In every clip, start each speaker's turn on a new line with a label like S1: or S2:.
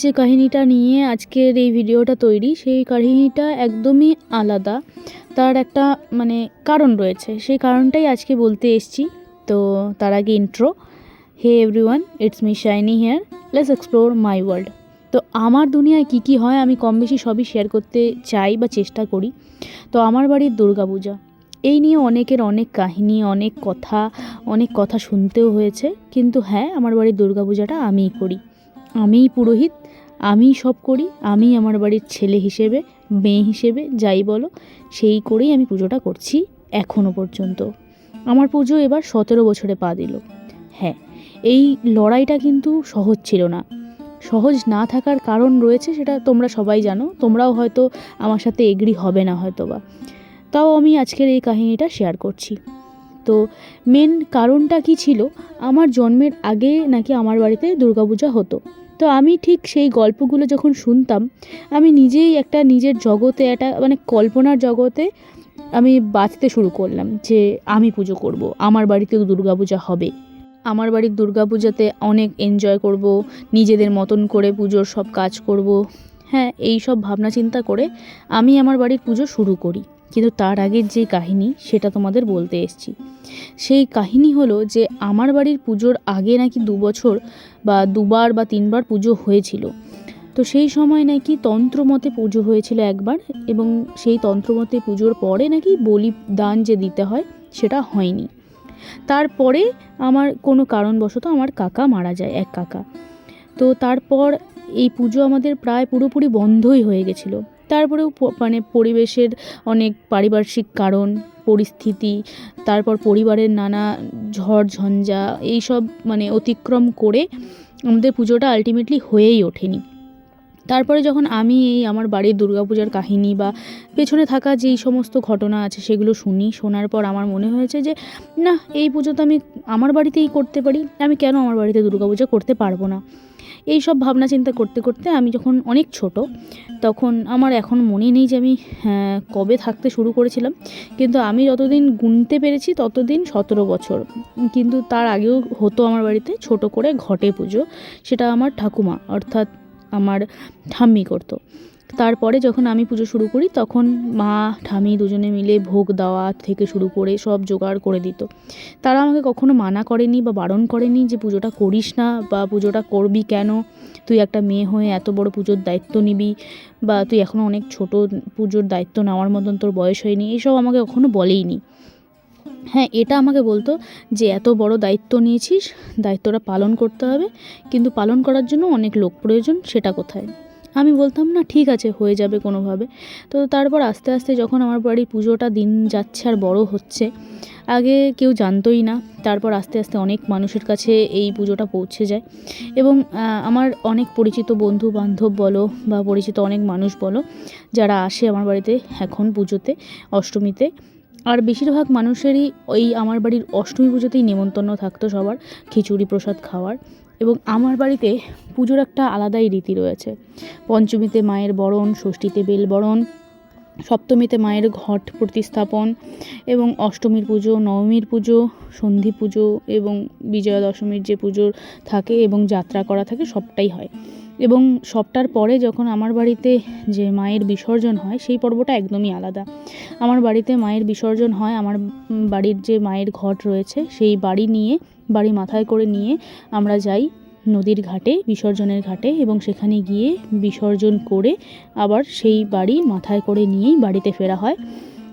S1: যে কাহিনিটা নিয়ে আজকের এই ভিডিওটা তৈরি, সেই কাহিনিটা একদমই আলাদা। তার একটা মানে কারণ রয়েছে, সেই কারণটাই আজকে বলতে এসছি। তো তার আগে intro hey everyone it's me Shiny here let's explore my world তো আমার দুনিয়ায় কী কী হয় আমি কম বেশি সবই শেয়ার করতে চাই বা চেষ্টা করি। তো আমার বাড়ির দুর্গাপূজা এই নিয়ে অনেকের অনেক কাহিনী, অনেক কথা অনেক কথা শুনতেও হয়েছে। কিন্তু হ্যাঁ আমার বাড়ির দুর্গাপূজাটা আমিই করি। আমিই পুরোহিত, আমিই সব করি আমি আমার বাড়ির ছেলে হিসেবে, মেয়ে হিসেবে যাই বলো, সেই করেই আমি পুজোটা করছি এখনও পর্যন্ত। আমার পুজো এবার সতেরো বছরে পা দিল। হ্যাঁ এই লড়াইটা কিন্তু সহজ ছিল না। সহজ না থাকার কারণ রয়েছে সেটা তোমরা সবাই জানো, তোমরাও হয়তো আমার সাথে এগ্রি হবে না হয়তো বা তাও আমি আজকের এই কাহিনীটা শেয়ার করছি। তো মেন কারণটা কি ছিল? আমার জন্মের আগে নাকি আমার বাড়িতে দুর্গাপূজা হতো। তো আমি ঠিক সেই গল্পগুলো যখন শুনতাম, আমি নিজেই একটা নিজের জগতে, একটা মানে কল্পনার জগতে আমি বাঁচতে শুরু করলাম যে আমি পুজো করব, আমার বাড়িতেও দুর্গাপূজা হবে। আমার বাড়ির দুর্গাপূজাতে অনেক এনজয় করব, নিজেদের মতন করে পুজোর সব কাজ করব। হ্যাঁ এই সব ভাবনা চিন্তা করে আমি আমার বাড়ির পুজো শুরু করি। কিন্তু তার আগের যে কাহিনী, সেটা তোমাদের বলতে এসছি। সেই কাহিনী হলো যে, আমার বাড়ির পুজোর আগে নাকি দু বছর বা দুবার বা তিনবার পুজো হয়েছিল। তো সেই সময় নাকি তন্ত্রমতে পুজো হয়েছিল একবার এবং সেই তন্ত্রমতে পুজোর পরে নাকি বলি দান যে দিতে হয়, সেটা হয়নি। তারপরে আমার কোনো কারণবশত আমার কাকা মারা যায়, এক কাকা। তো তারপর এই পুজো আমাদের প্রায় পুরোপুরি বন্ধই হয়ে গেছিল। তারপরেও মানে পরিবেশের অনেক পারিপার্শ্বিক কারণ, পরিস্থিতি, তারপর পরিবারের নানা ঝড়, ঝঞ্ঝা, এইসব মানে অতিক্রম করে আমাদের পুজোটা আলটিমেটলি হয়েই ওঠেনি। তারপরে যখন আমি এই আমার বাড়ির দুর্গাপূজার কাহিনী বা পেছনে থাকা যেই সমস্ত ঘটনা আছে সেগুলো শুনি, শোনার পর আমার মনে হয়েছে যে, না, এই পুজো তো আমি আমার বাড়িতেই করতে পারি। আমি কেন আমার বাড়িতে দুর্গাপূজা করতে পারব না? এই সব ভাবনা চিন্তা করতে করতে আমি যখন অনেক ছোট তখন আমার এখন মনে নেই যে আমি হ্যাঁ, কবে থাকতে শুরু করেছিলাম। কিন্তু আমি যতদিন গুনতে পেরেছি ততদিন সতেরো বছর। কিন্তু তার আগেও হতো আমার বাড়িতে ছোট করে ঘটে পুজো সেটা আমার ঠাকুমা অর্থাৎ আমার ঠাম্মি করতো। তারপরে যখন আমি পুজো শুরু করি, তখন মা ঠামি দুজনে মিলে ভোগ দেওয়া থেকে শুরু করে সব জোগাড় করে দিত। তারা আমাকে কখনো মানা করেনি বা বারণ করেনি যে পুজোটা করিস না বা পুজোটা করবি কেন? তুই একটা মেয়ে হয়ে এত বড় পুজোর দায়িত্ব নিবি বা তুই এখনও অনেক ছোট পুজোর দায়িত্ব নেওয়ার মতন তোর বয়স হয়নি এইসব আমাকে কখনো বলেইনি। হ্যাঁ এটা আমাকে বলতো যে এত বড় দায়িত্ব নিয়েছিস, দায়িত্বটা পালন করতে হবে, কিন্তু পালন করার জন্য অনেক লোক প্রয়োজন, সেটা কোথায়? আমি বলতাম, না, ঠিক আছে, হয়ে যাবে কোনোভাবে। তো তারপর আস্তে আস্তে যখন আমার বাড়ির পুজোটা দিন যাচ্ছে আর বড় হচ্ছে, আগে কেউ জানতোই না, তারপর আস্তে আস্তে অনেক মানুষের কাছে এই পুজোটা পৌঁছে যায়। এবং আমার অনেক পরিচিত বন্ধু বান্ধব বলো বা পরিচিত অনেক মানুষ বলো, যারা আসে আমার বাড়িতে এখন পুজোতে, অষ্টমীতে, আর বেশিরভাগ মানুষেরই ওই আমার বাড়ির অষ্টমী পুজোতেই নেমন্তন্ন থাকতো সবার, খিচুড়ি প্রসাদ খাওয়ার। এবং আমার বাড়িতে পুজোর একটা আলাদাই রীতি রয়েছে। পঞ্চমীতে মায়ের বরণ, ষষ্ঠীতে বেল বরণ, সপ্তমীতে মায়ের ঘট প্রতিস্থাপন এবং অষ্টমীর পুজো, নবমীর পুজো, সন্ধি পুজো এবং বিজয়া দশমীর যে পুজো থাকে এবং যাত্রা করা থাকে সবটাই হয়। এবং সবটার পরে যখন আমার বাড়িতে যে মায়ের বিসর্জন হয়, সেই পর্বটা একদমই আলাদা। আমার বাড়িতে মায়ের বিসর্জন হয়, আমার বাড়ির যে মায়ের ঘট রয়েছে, সেই বাড়ি নিয়ে, বাড়ি মাথায় করে নিয়ে আমরা যাই নদীর ঘাটে, বিসর্জনের ঘাটে এবং সেখানে গিয়ে বিসর্জন করে আবার সেই বাড়ি মাথায় করে নিয়েই বাড়িতে ফেরা হয়।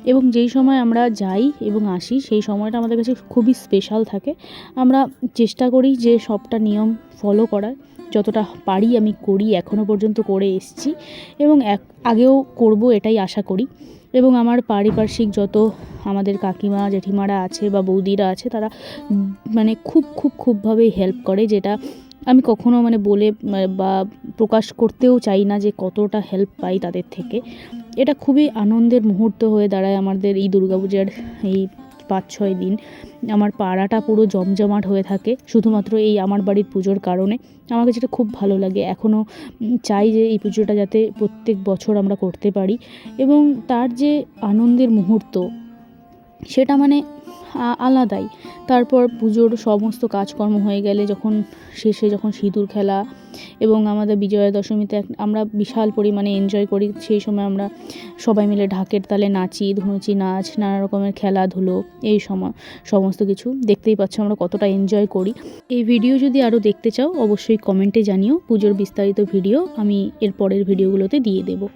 S1: এবং যেই সময় আমরা যাই এবং আসি, সেই সময়টা আমাদের কাছে খুবই স্পেশাল থাকে। আমরা চেষ্টা করি যে সবটা নিয়ম ফলো করার। যতটা পারি আমি করি এখনও পর্যন্ত করে এসেছি এবং এক, আগেও করব এটাই আশা করি। এবং আমার পারিপার্শ্বিক যত আমাদের কাকিমা, জেঠিমারা আছে বা বৌদিরা আছে, তারা মানে খুব খুব, খুবভাবেই হেল্প করে, যেটা আমি কখনো মানে বলে মানে বা প্রকাশ করতেও চাই না যে কতটা হেল্প পাই তাদের থেকে। এটা খুবই আনন্দের মুহূর্ত হয়ে দাঁড়ায় আমাদের এই দুর্গাপূজার এই পাঁচ ছয় দিন। আমার পাড়াটা পুরো জমজমাট হয়ে থাকে, শুধুমাত্র এই আমার বাড়ির পুজোর কারণে। আমাকে যেটা খুব ভালো লাগে এখনও চাই যে এই পুজোটা যাতে প্রত্যেক বছর আমরা করতে পারি। এবং তার যে আনন্দের মুহূর্ত সেটা মানে আলাদাই। তারপর পুজোর সমস্ত কাজকর্ম হয়ে গেলে যখন শেষে যখন সিঁদুর খেলা এবং আমাদের বিজয়া দশমীতে আমরা বিশাল পরিমাণে এনজয় করি, সেই সময় আমরা সবাই মিলে ঢাকের তালে নাচি, ধুনুচি নাচ, নানা রকমের খেলাধুলো, এই সময় সমস্ত কিছু। দেখতেই পাচ্ছ আমরা কতটা এনজয় করি। এই ভিডিও যদি আরও দেখতে চাও, অবশ্যই কমেন্টে জানিও। পুজোর বিস্তারিত ভিডিও আমি এর পরের ভিডিওগুলোতে দিয়ে দেবো।